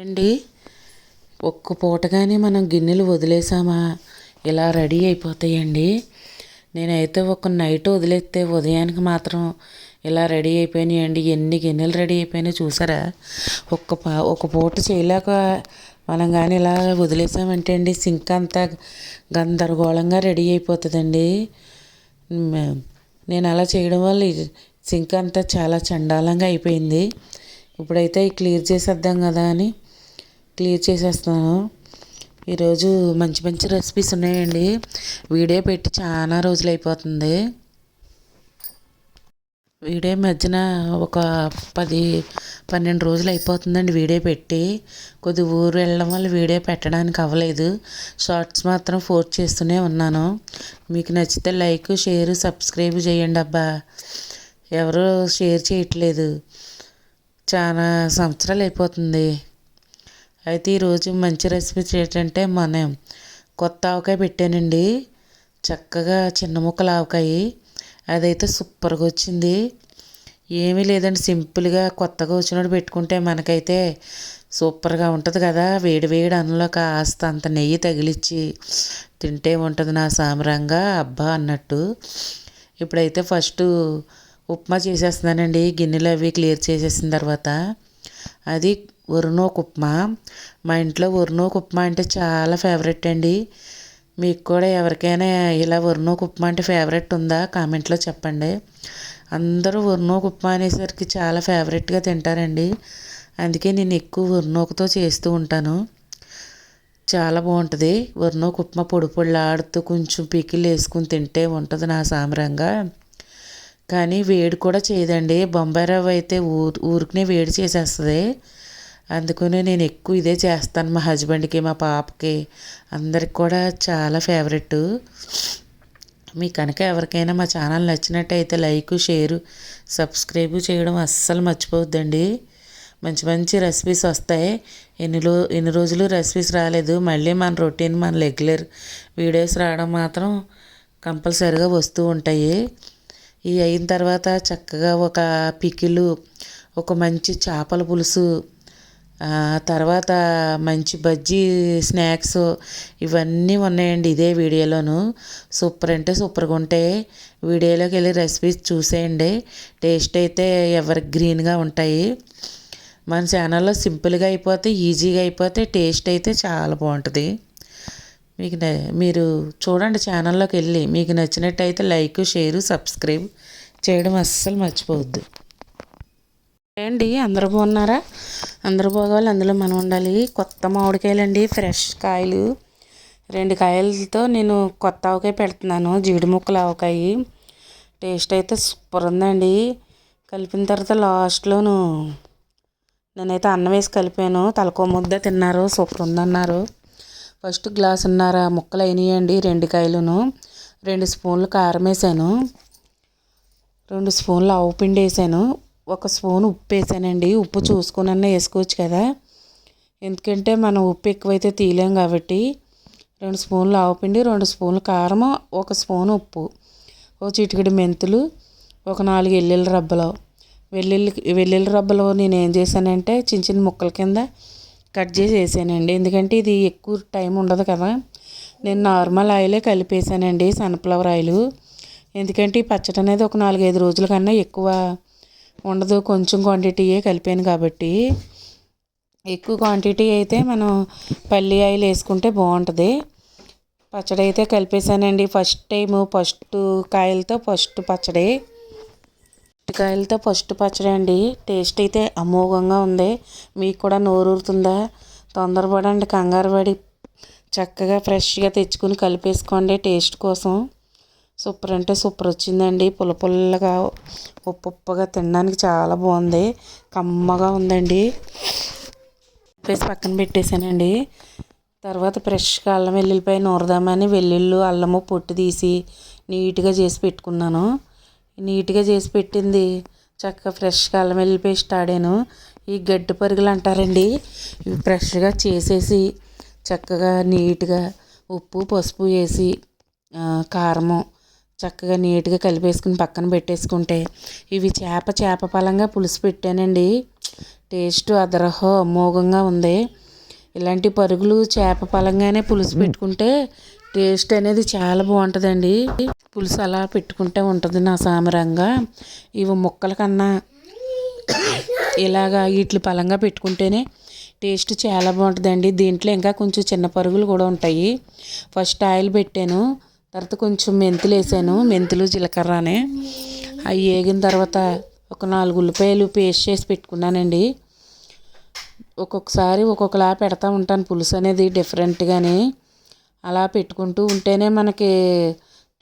అండి ఒక్క పూటగానే మనం గిన్నెలు వదిలేసామా? ఇలా రెడీ అయిపోతాయండి. నేనైతే ఒక నైట్ వదిలేస్తే ఉదయానికి మాత్రం ఇలా రెడీ అయిపోయినాయండి. ఎన్ని గిన్నెలు రెడీ అయిపోయినాయి చూసారా? ఒక్క పా ఒక పూట చేయలేక మనం కానీ ఇలా వదిలేసామంటే అండి సింక్ అంతా గందరగోళంగా రెడీ అయిపోతుందండి. నేను అలా చేయడం వల్ల సింక్ అంతా చాలా చండాలంగా అయిపోయింది. ఇప్పుడైతే క్లియర్ చేసేద్దాం కదా అని క్లియర్ చేసేస్తున్నాను. ఈరోజు మంచి మంచి రెసిపీస్ ఉన్నాయండి. వీడియో పెట్టి చాలా రోజులు అయిపోతుంది. వీడియో మధ్యన ఒక పది పన్నెండు రోజులు అయిపోతుందండి వీడియో పెట్టి. కొద్ది ఊరు వెళ్ళడం వల్ల వీడియో పెట్టడానికి అవ్వలేదు. షార్ట్స్ మాత్రం ఫోర్స్ చేస్తూనే ఉన్నాను. మీకు నచ్చితే లైక్ షేర్ సబ్స్క్రైబ్ చేయండి అబ్బా. ఎవరు షేర్ చేయట్లేదు. చాలా సంవత్సరాలు అయిపోతుంది. అయితే ఈరోజు మంచి రెసిపీ ఏంటంటే మనం కొత్త ఆవకాయ పెట్టానండి. చక్కగా చిన్న ముక్కల ఆవకాయ. అదైతే సూపర్గా వచ్చింది. ఏమీ లేదండి సింపుల్గా కొత్తగా వచ్చినప్పుడు పెట్టుకుంటే మనకైతే సూపర్గా ఉంటుంది కదా. వేడి వేడి అన్నంలో కాస్త అంత నెయ్యి తగిలిచ్చి తింటే ఉంటుంది నా సామరంగా అబ్బా అన్నట్టు. ఇప్పుడైతే ఫస్ట్ ఉప్మా చేసేస్తున్నానండి. గిన్నెలు అవి క్లియర్ చేసేసిన తర్వాత అది వరుణోకు ఉప్మా మా ఇంట్లో వరుణోకు ఉప్మా అంటే చాలా ఫేవరెట్ అండి. మీకు కూడా ఎవరికైనా ఇలా వరుణోకు ఉప్మా అంటే ఫేవరెట్ ఉందా? కామెంట్లో చెప్పండి. అందరూ వరుణోకు ఉప్మా అనేసరికి చాలా ఫేవరెట్గా తింటారండి. అందుకే నేను ఎక్కువ వరుణోకుతో చేస్తూ ఉంటాను. చాలా బాగుంటుంది. వరుణోకు ఉప్మా పొడి పొడిలాడుతూ కొంచెం పికిల్ వేసుకుని తింటే ఉంటుంది నా సామరంగా. కానీ వేడి కూడా చేయదండి. బొంబాయి రవ్వ అయితే ఊరు ఊరికనే వేడి చేసేస్తుంది. అందుకనే నేను ఎక్కువ ఇదే చేస్తాను మా హస్బెండ్కి మా పాపకి. అందరికి కూడా చాలా ఫేవరెట్. మీ కనుక ఎవరికైనా మా ఛానల్ నచ్చినట్టయితే లైక్ షేరు సబ్స్క్రైబ్ చేయడం అస్సలు మర్చిపోవద్దండి. మంచి మంచి రెసిపీస్ వస్తాయి. ఎన్ని రో ఎన్ని రోజులు రెసిపీస్ రాలేదు. మళ్ళీ మన రొటీన్ మన రెగ్యులర్ వీడియోస్ రావడం మాత్రం కంపల్సరిగా వస్తూ ఉంటాయి. ఇవి అయిన తర్వాత చక్కగా ఒక పికిలు ఒక మంచి చేపల పులుసు తర్వాత మంచి బజ్జీ స్నాక్స్ ఇవన్నీ ఉన్నాయండి ఇదే వీడియోలోను. సూపర్ అంటే సూపర్గా ఉంటాయి వీడియోలోకి వెళ్ళి రెసిపీస్ చూసేయండి. టేస్ట్ అయితే ఎవరి గ్రీన్గా ఉంటాయి. మన ఛానల్లో సింపుల్గా అయిపోతే ఈజీగా అయిపోతే టేస్ట్ అయితే చాలా బాగుంటుంది. మీకు మీరు చూడండి ఛానల్లోకి వెళ్ళి మీకు నచ్చినట్టయితే లైక్ షేరు సబ్స్క్రైబ్ చేయడం అస్సలు మర్చిపోవద్దు. అండి అందరూ బాగున్నారా? అందరూ భోగాలు అందులో మనం ఉండాలి. కొత్త మామిడికాయలండి ఫ్రెష్ కాయలు. రెండు కాయలతో నేను కొత్త ఆవకాయ పెడుతున్నాను జీడి ముక్కలు ఆవకాయ. టేస్ట్ అయితే సూపర్ ఉందండి. కలిపిన తర్వాత లాస్ట్లోను నేనైతే అన్నం వేసి కలిపాను. తలకో ముద్ద తిన్నారు సూపర్ ఉందన్నారు. ఫస్ట్ గ్లాస్ ఉన్నారా ముక్కలు అయినాయండి రెండు కాయలును. రెండు స్పూన్లు కారం వేసాను. రెండు స్పూన్లు ఆవు పిండి వేసాను. ఒక స్పూన్ ఉప్పు వేసానండి ఉప్పు చూసుకునన్నా వేసుకోవచ్చు కదా. ఎందుకంటే మనం ఉప్పు ఎక్కువైతే తీయలేం కాబట్టి రెండు స్పూన్లు ఆవపిండి రెండు స్పూన్లు కారం ఒక స్పూన్ ఉప్పు ఓ చిటికెడు మెంతులు ఒక నాలుగు వెల్లుల్లి రబ్బలు. వెల్లుల్లి వెల్లుల్లి రబ్బలు నేను ఏం చేశానంటే చిన్న చిన్న ముక్కల కింద కట్ చేసి వేసానండి. ఎందుకంటే ఇది ఎక్కువ టైం ఉండదు కదా. నేను నార్మల్ ఆయిలే కలిపేసానండి సన్ఫ్లవర్ ఆయిల్. ఎందుకంటే ఈ పచ్చడి అనేది ఒక నాలుగైదు రోజుల కన్నా ఎక్కువ ఉండదు. కొంచెం క్వాంటిటీయే కలిపాను కాబట్టి. ఎక్కువ క్వాంటిటీ అయితే మనం పల్లి ఆయిల్ వేసుకుంటే బాగుంటుంది. పచ్చడి అయితే కలిపేసానండి. ఫస్ట్ టైము ఫస్ట్ కాయలతో ఫస్ట్ పచ్చడి. కాయలతో ఫస్ట్ పచ్చడి అండి. టేస్ట్ అయితే అమోఘంగా ఉంది. మీకు కూడా నోరూరుతుందా తొందరపడండి. కంగారు పడి చక్కగా ఫ్రెష్గా తెచ్చుకుని కలిపేసుకోండి. టేస్ట్ కోసం. సూపర్ అంటే సూపర్ వచ్చిందండి. పుల్ల పుల్లగా ఉప్పు ఉప్పుగా తినడానికి చాలా బాగుంది. కమ్మగా ఉందండి. వేసి పక్కన పెట్టేశానండి. తర్వాత ఫ్రెష్గా అల్లం వెల్లుల్లిపై నూరదామని వెల్లుల్లి అల్లము పొట్టు తీసి నీట్గా చేసి పెట్టుకున్నాను. నీట్గా చేసి పెట్టింది. చక్కగా ఫ్రెష్గా అల్లం వెల్లుల్లి పేస్ట్ ఆడాను ఈ గడ్డి పరుగులు అంటారండి. ఇవి ఫ్రెష్గా చేసేసి చక్కగా నీట్గా ఉప్పు పసుపు వేసి కారము చక్కగా నీట్గా కలిపేసుకుని పక్కన పెట్టేసుకుంటే ఇవి చేప చేప పలంగా పులుసు పెట్టానండి. టేస్ట్ అదరహో అమోఘంగా ఉంది. ఇలాంటి పరుగులు చేప పలంగానే పులుసు పెట్టుకుంటే టేస్ట్ అనేది చాలా బాగుంటుందండి. పులుసు అలా పెట్టుకుంటే ఉంటుంది నా సామరంగా. ఇవి ముక్కల కన్నా ఇలాగా వీటి పలంగా పెట్టుకుంటేనే టేస్ట్ చాలా బాగుంటుందండి. దీంట్లో ఇంకా కొంచెం చిన్న పరుగులు కూడా ఉంటాయి. ఫస్ట్ ఆయిల్ పెట్టాను. తర్వాత కొంచెం మెంతులు వేసాను. మెంతులు జీలకర్రనే. అవి వేగిన తర్వాత ఒక నాలుగు ఉల్లిపాయలు పేస్ట్ చేసి పెట్టుకున్నానండి. ఒక్కొక్కసారి ఒక్కొక్కలా పెడతా ఉంటాను. పులుసు అనేది డిఫరెంట్గానే అలా పెట్టుకుంటూ ఉంటేనే మనకి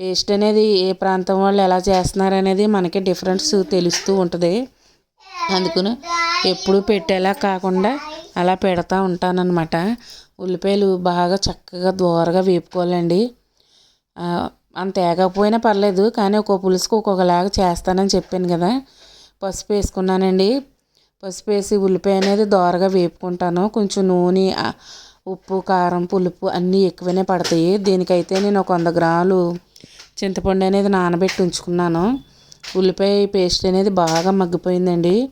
టేస్ట్ అనేది ఏ ప్రాంతం వాళ్ళు ఎలా చేస్తున్నారు అనేది మనకి డిఫరెన్స్ తెలుస్తూ ఉంటుంది. అందుకని ఎప్పుడు పెట్టేలా కాకుండా అలా పెడతా ఉంటానన్నమాట. ఉల్లిపాయలు బాగా చక్కగా దోరగా వేపుకోవాలండి. అంత ఏగకపోయినా పర్లేదు కానీ ఒక్కో పులుసుకు ఒక్కొక్కలాగా చేస్తానని చెప్పాను కదా. పసుపు వేసుకున్నానండి. పసుపు వేసి ఉల్లిపాయ అనేది దోరగా వేపుకుంటాను. కొంచెం నూనె ఉప్పు కారం పులుపు అన్నీ ఎక్కువనే పడతాయి. దీనికైతే నేను ఒక వంద గ్రాములు చింతపండు అనేది నానబెట్టి ఉంచుకున్నాను. ఉల్లిపాయ పేస్ట్ అనేది బాగా మగ్గిపోయిందండి.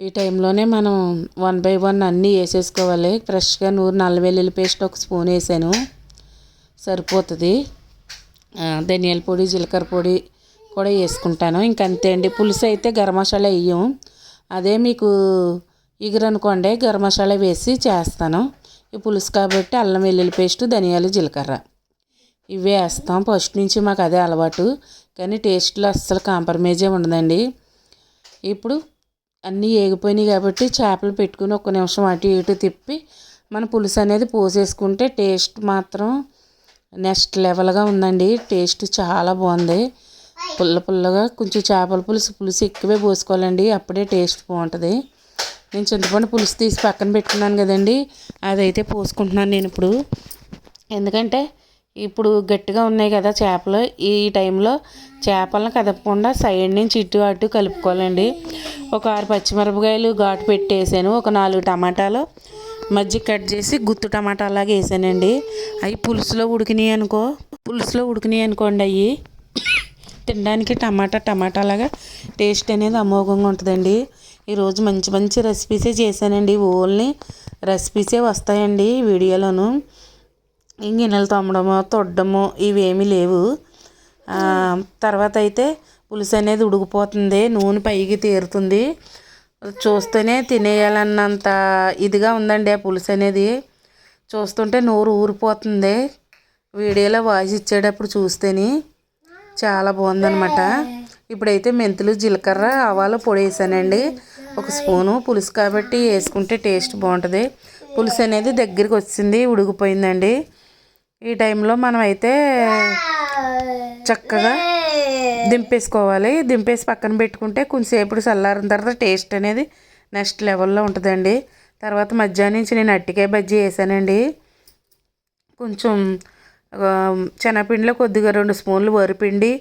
ఈ టైంలోనే మనం వన్ బై వన్ అన్నీ వేసేసుకోవాలి. ఫ్రెష్గా నూరు నల్ల వెల్లుల్లి పేస్ట్ ఒక స్పూన్ వేసాను. సరిపోతుంది. ధనియాల పొడి జీలకర్ర పొడి కూడా వేసుకుంటాను. ఇంకంతే అండి. పులుసు అయితే గరం మసాలా వేయం. అదే మీకు ఇగురనుకోండి గరం మసాలా వేసి చేస్తాను. ఈ పులుసు కాబట్టి అల్లం వెల్లుల్లి పేస్ట్ ధనియాలు జీలకర్ర ఇవే వేస్తాం. ఫస్ట్ నుంచి మాకు అదే అలవాటు. కానీ టేస్ట్లో అస్సలు కాంప్రమైజే ఉండదండి. ఇప్పుడు అన్నీ ఏగిపోయినాయి కాబట్టి చేపలు పెట్టుకుని ఒక నిమిషం అటు ఇటు తిప్పి మన పులుసు అనేది పోసేసుకుంటే టేస్ట్ మాత్రం నెక్స్ట్ లెవెల్గా ఉందండి. టేస్ట్ చాలా బాగుంది. పుల్ల పుల్లగా కొంచెం చేపల పులుసు పులుసు ఎక్కువే పోసుకోవాలండి. అప్పుడే టేస్ట్ బాగుంటుంది. నేను చింతపండు పులుసు తీసి పక్కన పెట్టుకున్నాను కదండి. అదైతే పోసుకుంటున్నాను నేను ఇప్పుడు. ఎందుకంటే ఇప్పుడు గట్టిగా ఉన్నాయి కదా చేపలు. ఈ టైంలో చేపలను కదపకుండా సైడ్ నుంచి ఇటు అటు కలుపుకోవాలండి. ఒక ఆరు పచ్చిమిరపకాయలు ఘాటు పెట్టేసాను. ఒక నాలుగు టమాటాలు. మజ్జిగ కట్ చేసి గుత్తు టమాటా లాగా వేసానండి. అవి పులుసులో ఉడికినాయి అనుకో పులుసులో ఉడికినాయి అనుకోండి అవి తినడానికి టమాటా టమాటా లాగా టేస్ట్ అనేది అమోఘంగా ఉంటుందండి. ఈరోజు మంచి మంచి రెసిపీసే చేశానండి. ఓన్లీ రెసిపీసే వస్తాయండి వీడియోలోను. గిన్నెలు తోమడము తొడ్డము ఇవేమీ లేవు. తర్వాత అయితే పులుసు అనేది ఉడికిపోతుంది నూనె పైకి తీరుతుంది. చూస్తేనే తినేయాలన్నంత ఇదిగా ఉందండి ఆ పులుసు అనేది. చూస్తుంటే నోరు ఊరిపోతుంది. వీడియోలో వాయిస్ ఇచ్చేటప్పుడు చూస్తేనే చాలా బాగుందనమాట ఇప్పుడైతే మెంతులు జీలకర్ర ఆవాలు పొడి వేసానండి ఒక స్పూను పులుసు కాబట్టి వేసుకుంటే టేస్ట్ బాగుంటుంది. పులుసు అనేది దగ్గరికి వచ్చింది ఉడికిపోయిందండి. ఈ టైంలో మనం అయితే చక్కగా దింపేసుకోవాలి. దింపేసి పక్కన పెట్టుకుంటే కొంచెంసేపు చల్లారిన తర్వాత టేస్ట్ అనేది నెక్స్ట్ లెవెల్లో ఉంటుందండి. తర్వాత మధ్యాహ్నం నుంచి నేను అట్టికాయ బజ్జీ వేసానండి కొంచెం శనగపిండిలో కొద్దిగా రెండు స్పూన్లు వరిపిండి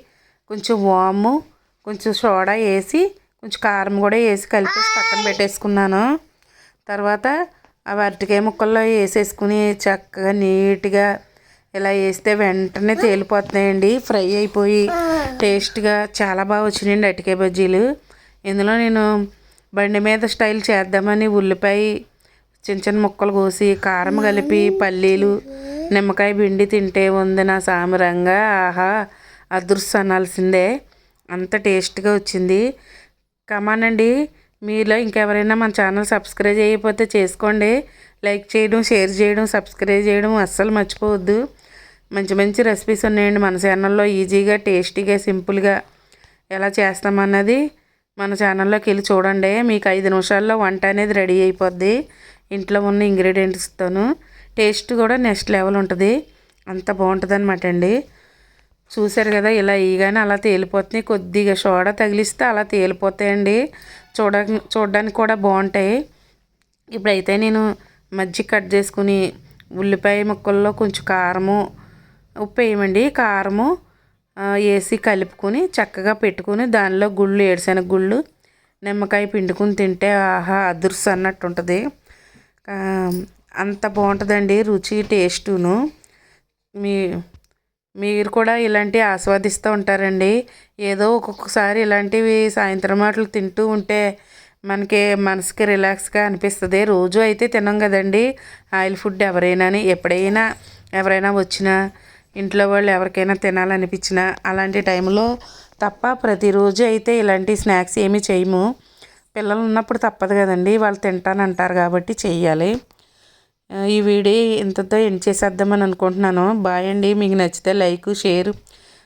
కొంచెం వాము కొంచెం సోడా వేసి కొంచెం కారం కూడా వేసి కలిపేసి పక్కన పెట్టేసుకున్నాను. తర్వాత అవి అరటికాయ ముక్కల్లో వేసేసుకుని చక్కగా నీట్గా ఇలా వేస్తే వెంటనే తేలిపోతున్నాయండి. ఫ్రై అయిపోయి టేస్ట్గా చాలా బాగా వచ్చినాయండి అటికే బజ్జీలు. ఇందులో నేను బండి మీద స్టైల్ చేద్దామని ఉల్లిపాయ చిన్న చిన్న ముక్కలు కోసి కారం కలిపి పల్లీలు నిమ్మకాయ పిండి తింటే ఉంది నా సామరంగా. ఆహా అదృశ్యం అనాల్సిందే అంత టేస్ట్గా వచ్చింది. కమానండి మీలో ఇంకెవరైనా మన ఛానల్ సబ్స్క్రైబ్ చేయకపోతే చేసుకోండి. లైక్ చేయడం షేర్ చేయడం సబ్స్క్రైబ్ చేయడం అస్సలు మర్చిపోవద్దు. మంచి మంచి రెసిపీస్ ఉన్నాయండి. మన ఛానల్లో ఈజీగా టేస్టీగా సింపుల్గా ఎలా చేస్తామన్నది మన ఛానల్లోకి వెళ్ళి చూడండి. మీకు ఐదు నిమిషాల్లో వంట అనేది రెడీ అయిపోద్ది. ఇంట్లో ఉన్న ఇంగ్రీడియంట్స్తోను టేస్ట్ కూడా నెక్స్ట్ లెవెల్ ఉంటుంది. అంత బాగుంటుంది అనమాట అండి. చూశారు కదా ఇలా ఇగానే అలా తేలిపోతున్నాయి కొద్దిగా సోడా తగిలిస్తే అలా తేలిపోతాయండి. చూడ చూడడానికి కూడా బాగుంటాయి. ఇప్పుడైతే నేను మజ్జిగ కట్ చేసుకుని ఉల్లిపాయ ముక్కల్లో కొంచెం కారము ఉప్పు వేయమండి కారము వేసి కలుపుకొని చక్కగా పెట్టుకుని దానిలో గుళ్ళు ఏడుశనగ గుళ్ళు నిమ్మకాయ పిండుకుని తింటే ఆహా అదుర్స్ అన్నట్టు ఉంటుంది. అంత బాగుంటుందండి రుచి టేస్టును. మీ మీరు కూడా ఇలాంటివి ఆస్వాదిస్తూ ఉంటారండి. ఏదో ఒక్కొక్కసారి ఇలాంటివి సాయంత్రం మాటలు తింటూ ఉంటే మనకి మనసుకి రిలాక్స్గా అనిపిస్తుంది. రోజు అయితే తినం కదండి. ఆయిల్ ఫుడ్ ఎవరైనా ఎప్పుడైనా ఎవరైనా వచ్చినా ఇంట్లో వాళ్ళు ఎవరికైనా తినాలనిపించినా అలాంటి టైంలో తప్ప ప్రతిరోజు అయితే ఇలాంటి స్నాక్స్ ఏమీ చేయము. పిల్లలు ఉన్నప్పుడు తప్పదు కదండి వాళ్ళు తింటానంటారు కాబట్టి చేయాలి ఈ వీడియో ఇంతతో ఎండ్ చేసేద్దామని అనుకుంటున్నాను. బాయ్ అండి మీకు నచ్చితే లైక్ షేర్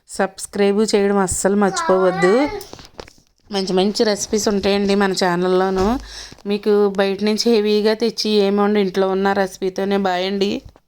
సబ్స్క్రైబ్ చేయడం అస్సలు మర్చిపోవద్దు. మంచి మంచి రెసిపీస్ ఉంటాయండి మన ఛానల్లోనూ. మీకు బయట నుంచి హెవీగా తెచ్చి ఏమౌండ్ ఇంట్లో ఉన్న రెసిపీతోనే బాయండి అండి.